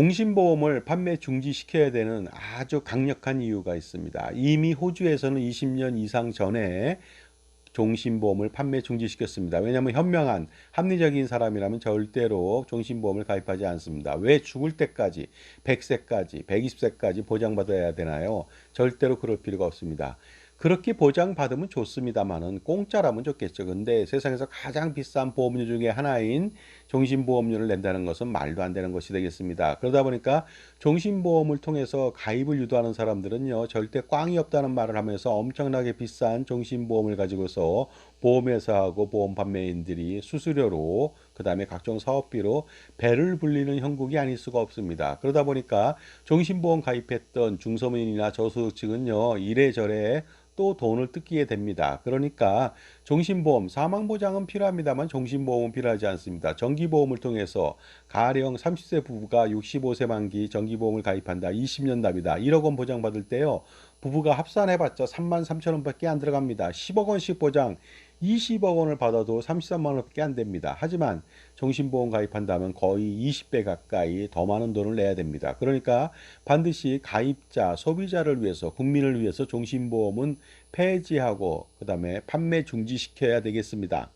종신보험을 판매 중지시켜야 되는 아주 강력한 이유가 있습니다. 이미 호주에서는 20년 이상 전에 종신보험을 판매 중지시켰습니다. 왜냐하면 현명한 합리적인 사람이라면 절대로 종신보험을 가입하지 않습니다. 왜 죽을 때까지 100세까지 120세까지 보장받아야 되나요? 절대로 그럴 필요가 없습니다. 그렇게 보장받으면 좋습니다만은 공짜라면 좋겠죠. 근데 세상에서 가장 비싼 보험료 중에 하나인 종신보험료를 낸다는 것은 말도 안 되는 것이 되겠습니다. 그러다 보니까 종신보험을 통해서 가입을 유도하는 사람들은요, 절대 꽝이 없다는 말을 하면서 엄청나게 비싼 종신보험을 가지고서 보험회사하고 보험 판매인들이 수수료로 그 다음에 각종 사업비로 배를 불리는 형국이 아닐 수가 없습니다. 그러다 보니까 종신보험 가입했던 중소민이나 저소득층은요, 이래저래 또 돈을 뜯기게 됩니다. 그러니까 종신보험, 사망보장은 필요합니다만 종신보험은 필요하지 않습니다. 정기보험을 통해서 가령 30세 부부가 65세 만기 정기보험을 가입한다. 20년 답이다. 1억 원 보장받을 때요. 부부가 합산해봤자 3만 3천 원밖에 안 들어갑니다. 10억 원씩 보장 20억 원을 받아도 33만 원밖에 안 됩니다. 하지만 정신보험 가입한다면 거의 20배 가까이 더 많은 돈을 내야 됩니다. 그러니까 반드시 가입자, 소비자를 위해서, 국민을 위해서 종신보험은 폐지하고 그 다음에 판매 중지시켜야 되겠습니다.